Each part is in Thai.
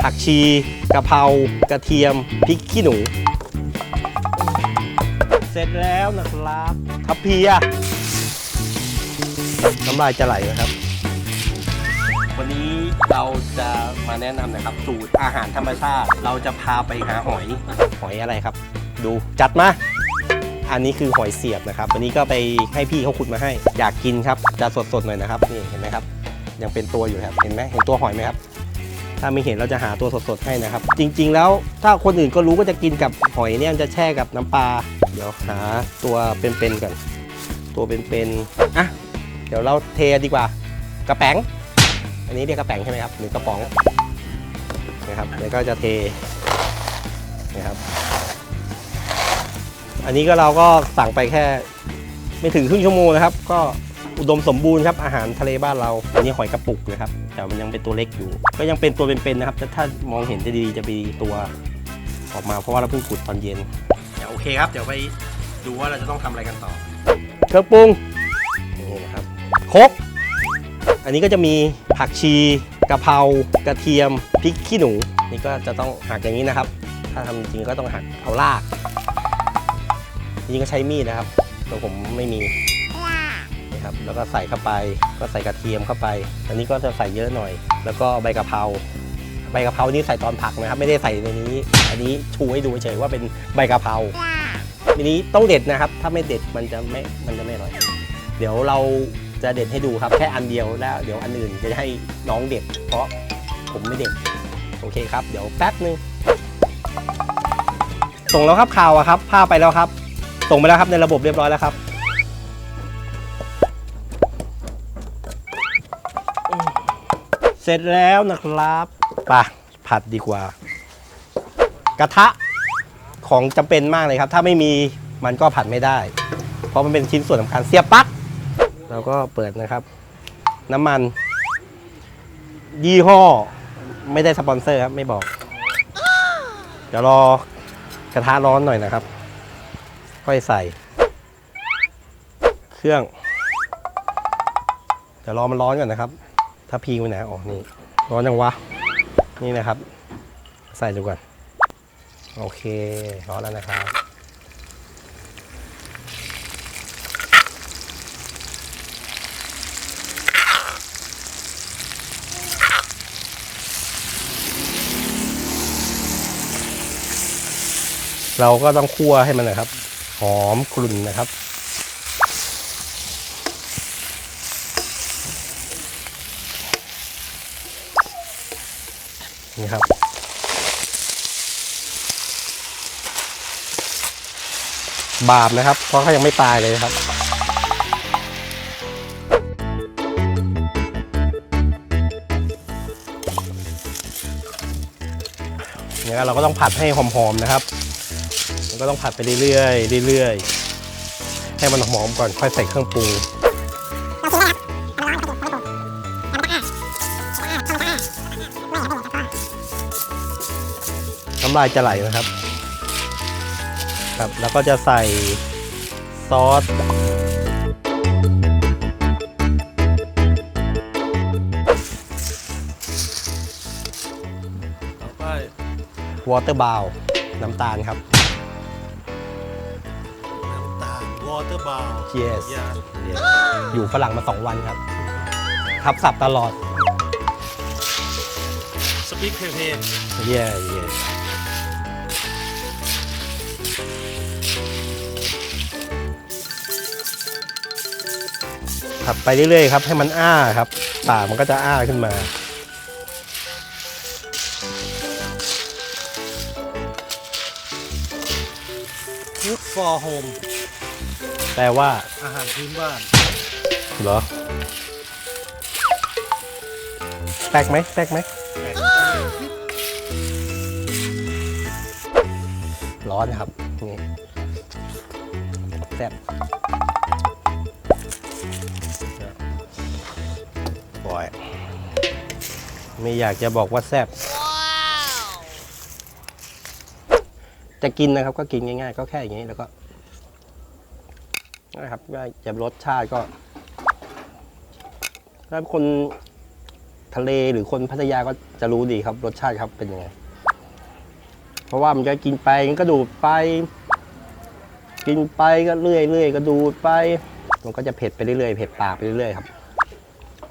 ผักชีกะเพรากระเทียมพริกขี้หนู เสร็จแล้วนะครับทัพเพียน้ำลายจะไหลนะครับ วันนี้เราจะมาแนะนำนะครับ สูตรอาหารธรรมชาติ เราจะพาไปหาหอยหอยอะไรครับ ดูจัดมา อันนี้คือหอยเสียบนะครับ วันนี้ก็ไปให้พี่เขาขุดมาให้ อยากกินครับจะสดๆหน่อยนะครับนี่เห็นไหมครับ ยังเป็นตัวอยู่ครับเห็นไหมเห็นตัวหอยไหมครับ ถ้าไม่เห็นเราจะหาตัวสดๆให้นะครับ จริง ๆ แล้วถ้าคนอื่นก็รู้ก็จะกินกับหอยเนี่ยจะแช่กับน้ำปลาเดี๋ยวหาตัวเป็นๆก่อนตัวเป็นๆอะเดี๋ยวเราเทดีกว่ากระแป๋งอันนี้เรียกกระแป๋งใช่ไหมครับหรือกระป๋องนะครับแล้วก็จะเทนะครับ อันนี้ก็เราก็สั่งไปแค่ไม่ถึงครึ่งชั่วโมงนะครับ ก็อุดมสมบูรณ์ครับอาหารทะเลบ้านเรา อันนี้หอยกระปุกนะครับ แต่มันยังเป็นตัวเล็กอยู่ ก็ยังเป็นตัวเป็นๆนะครับแต่ถ้ามองเห็นจะดีๆจะมีตัวออกมาเพราะว่าเราเพิ่งขุดตอนเย็นโอเคครับ เดี๋ยวไปดูว่าเราจะต้องทำอะไรกันต่อ เครื่องปรุงนี่นะครับครกอันนี้ก็จะมีผักชีกะเพรากระเทียมพริกขี้หนู นี่ก็จะต้องหักอย่างนี้นะครับ ถ้าทำจริงก็ต้องหักเอารากจริงๆก็ใช้มีดนะครับแต่ผมไม่มีนี่ ครับ แล้วก็ใส่เข้าไป ก็ใส่กระเทียมเข้าไป อันนี้ก็จะใส่เยอะหน่อย แล้วก็ใบกะเพราใบกะเพรานี่ใส่ตอนผักนะครับ ไม่ได้ใส่ในนี้ อันนี้ชูให้ดูเฉยๆว่าเป็นใบกะเพราทีนี้ต้องเด็ดนะครับ ถ้าไม่เด็ดมันจะไม่ มันจะไม่อร่อย เดี๋ยวเราจะเด็ดให้ดูครับ แค่อันเดียวแล้ว เดี๋ยวอันอื่นจะให้น้องเด็ด เพราะผมไม่เด็ด โอเคครับ เดี๋ยวแป๊บนึง ส่งแล้วครับข่าวอะครับภาไปแล้วครับ ส่งไปแล้วครับในระบบเรียบร้อยแล้วครับ เสร็จแล้วนะครับปะผัดดีกว่า กระทะของจำเป็นมากเลยครับ ถ้าไม่มีมันก็ผัดไม่ได้ เพราะมันเป็นชิ้นส่วนสำคัญเสียบปลั๊กเราก็เปิดนะครับ น้ำมัน ยี่ห้อ ไม่ได้สปอนเซอร์ครับ ไม่บอก เดี๋ยวรอกระทะร้อนหน่อยนะครับ ค่อยใส่ เครื่อง เดี๋ยวรอมันร้อนก่อนนะครับ ถ้าพีไปไหนอ๋อนี่ร้อนยังวะ นี่นะครับ ใส่ดูก่อน โอเคร้อนแล้วนะครับเราก็ต้องคั่วให้มันนะครับ หอมกลุ่นนะครับ นี่ครับ บาปนะครับ เพราะเขายังไม่ตายเลยครับเนี่ยเราก็ต้องผัดให้หอมๆนะครับมันก็ต้องผัดไปเรื่อยๆเรื่อยๆให้มันหอมก่อนค่อยใส่เครื่องปรุงำลายจะไหลนะครับ ครับ แล้วก็จะใส่ซอสต่อไปวอเตอร์บาวน้ำตาลครับ น้ำตาลวอเตอร์บาว Yes ยาอยู่ฝรั่งมา 2 วันครับ ทับศัพท์ตลอดสปีกเพลนเย่ เย่ผัดไปเรื่อยๆครับให้มันอ้าครับปากมันก็จะอ้าขึ้นมาฟู้ดฟอร์โฮมแปลว่าอาหารพื้นบ้านเหรอแป๊กไหมแป๊กไหมร้อนครับนี่แซ่บ บอย ไม่อยากจะบอกว่าแซ่บจะกินนะครับก็กินง่ายๆ ก็แค่อย่างนี้แล้วก็นะครับจะรสชาติก็ถ้าคนทะเลหรือคนพัทยาก็จะรู้ดีครับ รสชาติครับเป็นยังไง เพราะว่ามันจะกินไปก็ดูดไป กินไปก็เรื่อยเรื่อยก็ดูดไป มันก็จะเผ็ดไปเรื่อยๆเผ็ดปากไปเรื่อยๆครับ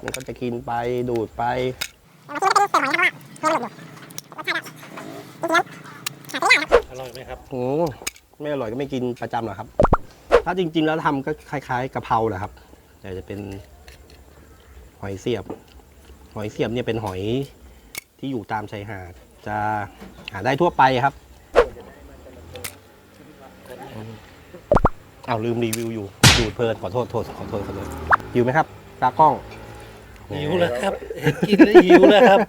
มันก็จะกินไปดูดไปอร่อยไหมครับโอ้ไม่อร่อยก็ไม่กินประจำหรอกครับ ถ้าจริง ๆ แล้วทำก็คล้ายๆกะเพราแหละครับ แต่จะเป็นหอยเสียบ หอยเสียบเนี่ยเป็นหอยที่อยู่ตามชายหาด จะหาได้ทั่วไปครับเอาลืมรีวิวอยู่ดูดเพลินขอโทษโทษขอโทษขอโทษหิวไหมครับตากล้อง หิวแล้วครับเห็นกินแล้วหิวแล้วครับ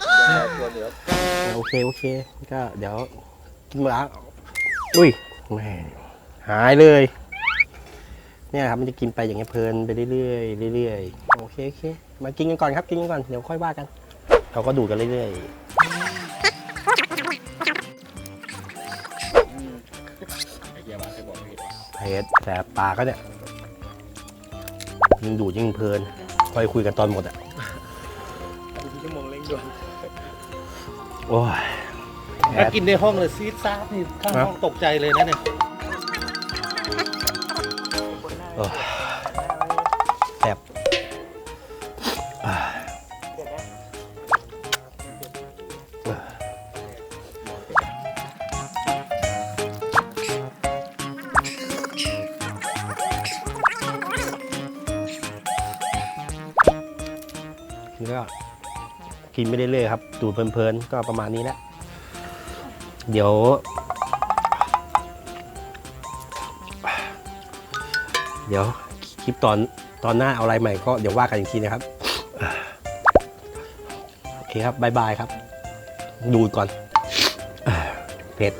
โอเคโอเค ก็เดี๋ยวกินหมดแล้วอุ้ยแม่หายเลย เนี่ยครับมันจะกินไปอย่างเงี้ยเพลินไปเรื่อยๆเรื่อยๆโอเคโอเคมากินกันก่อนครับกินกันก่อนเดี๋ยวค่อยว่ากัน เราก็ดูดกันเรื่อยๆเผ็ดแต่ปากก็เนี่ยยิ่งดูดยิ่งเพลินค่อยคุยกันตอนหมดอะ โอ้ยถ้ากินในห้องเลยซีดซาดนี่ข้างห้องตกใจเลยนะเนี่ยโอ้ยแซ่บอ่านี่ก็ กินไม่ได้เลยๆครับดูเพลินๆก็ประมาณนี้แหละเดี๋ยว เดี๋ยวคลิปตอนตอนหน้าเอาอะไรใหม่ก็เดี๋ยวว่ากันอีกทีนะครับโอเคครับบายบายครับ ดูดก่อนเผ็ด